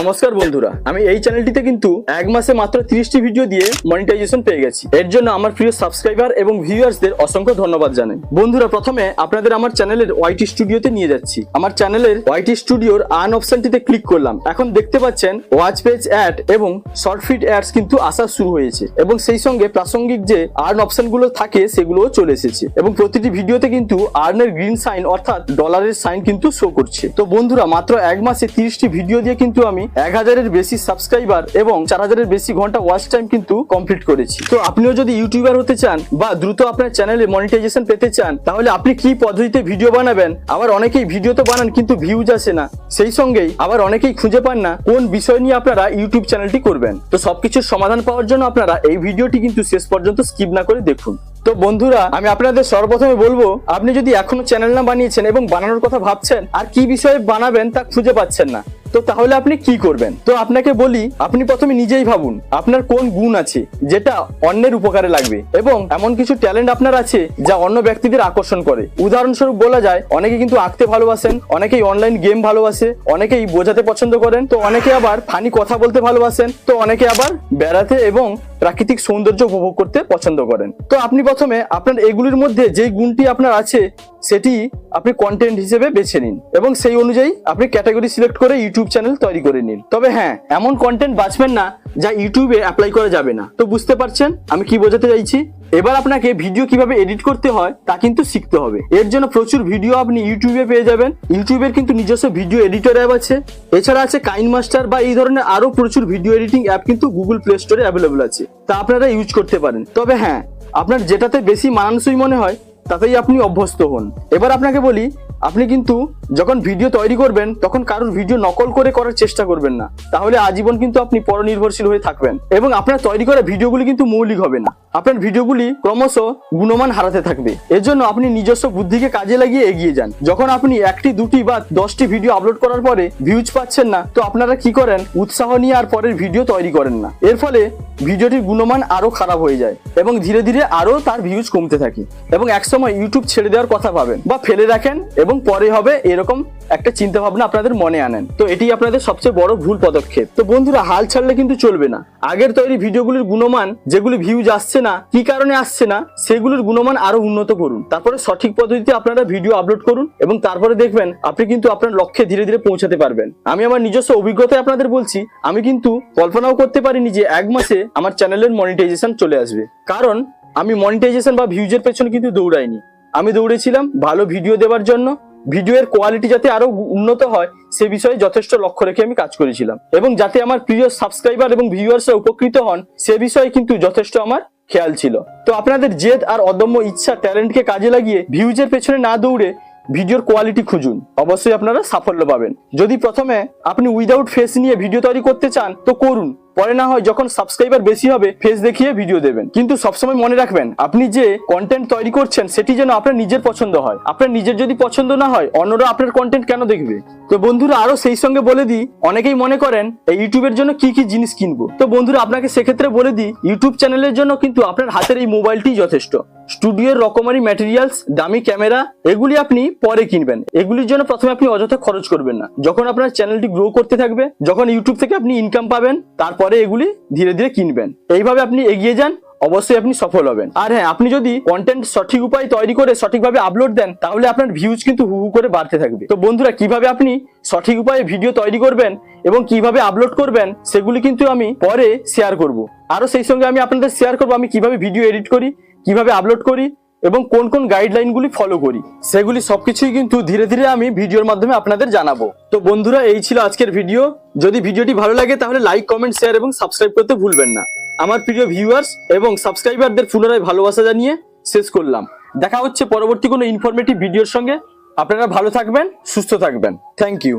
নমস্কার বন্ধুরা, আমি এই চ্যানেলটিতে কিন্তু এক মাসে মাত্র তিরিশটি ভিডিও দিয়ে মনিটাইজেশন পেয়ে গেছি। এর জন্য আমার প্রিয় সাবস্ক্রাইবার এবং ভিউয়ার্সদের অসংখ্য ধন্যবাদ জানাই। বন্ধুরা, প্রথমে আপনাদের আমার চ্যানেলের ওয়াইটি স্টুডিওতে নিয়ে যাচ্ছি। আমার চ্যানেলের ওয়াইটি স্টুডিওর আন অপশনটিতে ক্লিক করলাম। এখন দেখতে পাচ্ছেন ওয়াচ পেজ অ্যাড এবং শর্ট ফিট অ্যাডস কিন্তু আসা শুরু হয়েছে এবং সেই সঙ্গে প্রাসঙ্গিক যে আর্ন অপশনগুলো থাকে, সেগুলোও চলে এসেছে এবং প্রতিটি ভিডিওতে কিন্তু আর্নের গ্রিন সাইন অর্থাৎ ডলারের সাইন কিন্তু শো করছে। তো বন্ধুরা, মাত্র এক মাসে তিরিশটি ভিডিও দিয়ে কিন্তু আমি এক হাজারের বেশি সাবস্ক্রাইবার এবং চার হাজারের বেশি ঘণ্টা ওয়াচ টাইম কিন্তু কমপ্লিট করেছি। তো আপনিও যদি ইউটিউবার হতে চান বা দ্রুত আপনার চ্যানেলে মনিটাইজেশন পেতে চান, তাহলে আপনি কি পদ্ধতিতে ভিডিও বানাবেন? আবার অনেকেই ভিডিও তো বানান কিন্তু ভিউজ আসে না। সেই সঙ্গেই আবার অনেকেই খুঁজে পান না কোন বিষয় নিয়ে আপনারা ইউটিউব চ্যানেলটি করবেন। তো সবকিছুর সমাধান পাওয়ার জন্য আপনারা এই ভিডিওটি কিন্তু শেষ পর্যন্ত স্কিপ না করে দেখুন। তো বন্ধুরা, আমি আপনাদের সর্বপ্রথমে বলব, আপনি যদি এখনও চ্যানেল না বানিয়েছেন এবং বানানোর কথা ভাবছেন, আর কি বিষয়ে বানাবেন তা খুঁজে পাচ্ছেন না, তো তাহলে আপনি কি করবেন? তো আপনাকে বলি, আপনি প্রথমে নিজেই ভাবুন, আপনার কোন গুণ আছে, যেটা অন্যের উপকারে লাগবে, এবং এমন কিছু ট্যালেন্ট আপনার আছে, যা অন্য ব্যক্তিদের আকর্ষণ করে। উদাহরণস্বরূপ বলা যায়, অনেকে কিন্তু আঁকতে ভালোবাসেন, অনেকেই অনলাইন গেম ভালোবাসে, অনেকেই বোঝাতে পছন্দ করেন, তো অনেকে আবার ফানি কথা বলতে ভালোবাসেন, তো অনেকে আবার বেড়াতে এবং প্রাকৃতিক সৌন্দর্য উপভোগ করতে পছন্দ করেন। তো আপনি প্রথমে আপনার এগুলির মধ্যে যেই গুণটি আপনার আছে, সেটি আপনি কন্টেন্ট হিসেবে বেছে নিন এবং সেই অনুযায়ী আপনি ক্যাটাগরি সিলেক্ট করে ইউটিউব চ্যানেল তৈরি করে নিন। তবে হ্যাঁ এমন কন্টেন্ট বাঁচবেন না যা ইউটিউবে অ্যাপ্লাই করা যাবে না। তো বুঝতে পারছেন? আমি কি বোঝাতে চাইছি? এবার আপনাকে ভিডিও কীভাবে এডিট করতে হয় তা কিন্তু শিখতে হবে। এর জন্য প্রচুর ভিডিও আপনি ইউটিউবে পেয়ে যাবেন। ইউটিউবের কিন্তু নিজস্ব ভিডিও এডিটর অ্যাপ আছে। এছাড়া আছে কাইন মাস্টার বা এই ধরনের আরও প্রচুর ভিডিও এডিটিং অ্যাপ কিন্তু গুগল প্লে স্টোরে অ্যাভেলেবল আছে। তা আপনারা ইউজ করতে পারেন। তবে হ্যাঁ আপনার যেটাতে বেশি মানানসই মনে হয়, তাতেই আপনি অভ্যস্ত হন। এবার আপনাকে বলি আপনি কিন্তু যখন ভিডিও তৈরি করবেন, তখন কারোর ভিডিও নকল করে করার চেষ্টা করবেন না। তাহলে আজীবন কিন্তু আপনি পরনির্ভরশীল হয়ে থাকবেন এবং আপনার তৈরি করা ভিডিওগুলি কিন্তু মৌলিক হবে না। আপনার ভিডিওগুলি ক্রমশ গুণমান হারাতে থাকবে। এর জন্য আপনি নিজস্ব বুদ্ধিকে কাজে লাগিয়ে এগিয়ে যান। যখন আপনি একটি, দুটি বা দশটি ভিডিও আপলোড করার পরে ভিউজ পাচ্ছেন না, তো আপনারা কি করেন? উৎসাহ নিয়ে আর পরের ভিডিও তৈরি করেন না। এর ফলে ভিডিওটির গুণমান আরও খারাপ হয়ে যায় এবং ধীরে ধীরে আরও তার ভিউজ কমতে থাকে এবং একসময় ইউটিউব ছেড়ে দেওয়ার কথা ভাবেন বা ফেলে রাখেন এবং পরে হবে এরকম একটা চিন্তা ভাবনা আপনাদের মনে আনেন। তো এটি আপনাদের সবচেয়ে বড় ভুল পদক্ষেপ। তো বন্ধুরা, হাল ছাড়লে কিন্তু চলবে না। আগের তৈরি ভিডিওগুলির গুণমান, যেগুলি ভিউজ আসছে না, কি কারণে আসছে না, সেগুলির গুণমান আরও উন্নত করুন। তারপরে সঠিক পদ্ধতিতে আপনারা ভিডিও আপলোড করুন এবং তারপরে দেখবেন, আপনি কিন্তু আপনার লক্ষ্যে ধীরে ধীরে পৌঁছাতে পারবেন। আমি আমার নিজস্ব অভিজ্ঞতায় আপনাদের বলছি, আমি কিন্তু কল্পনাও করতে পারিনি যে এক মাসে আমার চ্যানেলের মনিটাইজেশন চলে আসবে। কারণ, আমি মনিটাইজেশন বা ভিউজের পেছনে কিন্তু দৌড়াইনি। আমি দৌড়েছিলাম ভালো ভিডিও দেওয়ার জন্য ভিডিওর কোয়ালিটি যাতে আরও উন্নত হয়, সে বিষয়ে যথেষ্ট লক্ষ্য রেখে আমি কাজ করেছিলাম। এবং যাতে আমার প্রিয় সাবস্ক্রাইবার এবং ভিউয়ার্সরা উপকৃত হন, সে বিষয়ে কিন্তু যথেষ্ট আমার খেয়াল ছিল। তো আপনাদের জেদ আর অদম্য ইচ্ছা ট্যালেন্টকে কাজে লাগিয়ে ভিউজের পেছনে না দৌড়ে ভিডিওর কোয়ালিটি খুঁজুন। অবশ্যই আপনারা সাফল্য পাবেন। যদি প্রথমে আপনি উইদাউট ফেস নিয়ে ভিডিও তৈরি করতে চান, তো করুন। পরে না হয় যখন সাবস্ক্রাইবার বেশি হবে ফেস দেখিয়ে ভিডিও দেবেন। কিন্তু সবসময় মনে রাখবেন, আপনি যে কন্টেন্ট তৈরি করছেন, সেটি যেন আপনার নিজের পছন্দ হয়। আপনার নিজের যদি পছন্দ না হয়, অন্যরা আপনার কন্টেন্ট কেন দেখবে? তো বন্ধুরা, আরও সেই সঙ্গে বলে দিই, অনেকেই মনে করেন, এই ইউটিউবের জন্য কি কি জিনিস কিনবো? তো বন্ধুরা, আপনাকে সেক্ষেত্রে বলে দিই, ইউটিউব চ্যানেলের জন্য কিন্তু আপনার হাতের এই মোবাইলটি যথেষ্ট। স্টুডিওর রকমারি ম্যাটেরিয়ালস দামি ক্যামেরা, এগুলি আপনি পরে কিনবেন। এগুলির জন্য প্রথমে আপনি অযথা খরচ করবেন না। যখন আপনার চ্যানেলটি গ্রো করতে থাকবে, যখন ইউটিউব থেকে আপনি ইনকাম পাবেন, তারপরে এগুলি ধীরে ধীরে কিনবেন। এইভাবে আপনি এগিয়ে যান, অবশ্যই আপনি সফল হবেন। আর হ্যাঁ আপনি যদি কন্টেন্ট সঠিক উপায় তৈরি করে সঠিকভাবে আপলোড দেন, তাহলে আপনার ভিউজ কিন্তু হু হু করে বাড়তে থাকবে। তো বন্ধুরা, কীভাবে আপনি সঠিক উপায়ে ভিডিও তৈরি করবেন এবং কীভাবে আপলোড করবেন, সেগুলি কিন্তু আমি পরে শেয়ার করব। আরও সেই সঙ্গে আমি আপনাদের শেয়ার করব, আমি কীভাবে ভিডিও এডিট করি, কীভাবে আপলোড করি এবং কোন কোন গাইডলাইনগুলি ফলো করি, সেগুলি সবকিছুই কিন্তু ধীরে ধীরে আমি ভিডিওর মাধ্যমে আপনাদের জানাব। তো বন্ধুরা, এই ছিল আজকের ভিডিও যদি ভিডিওটি ভালো লাগে, তাহলে লাইক কমেন্ট শেয়ার এবং সাবস্ক্রাইব করতে ভুলবেন না। আমার প্রিয় ভিউয়ার্স এবং সাবস্ক্রাইবারদের পুনরায় ভালোবাসা জানিয়ে শেষ করলাম। দেখা হচ্ছে পরবর্তী কোনো ইনফরমেটিভ ভিডিওর সঙ্গে। আপনারা ভালো থাকবেন, সুস্থ থাকবেন। Thank you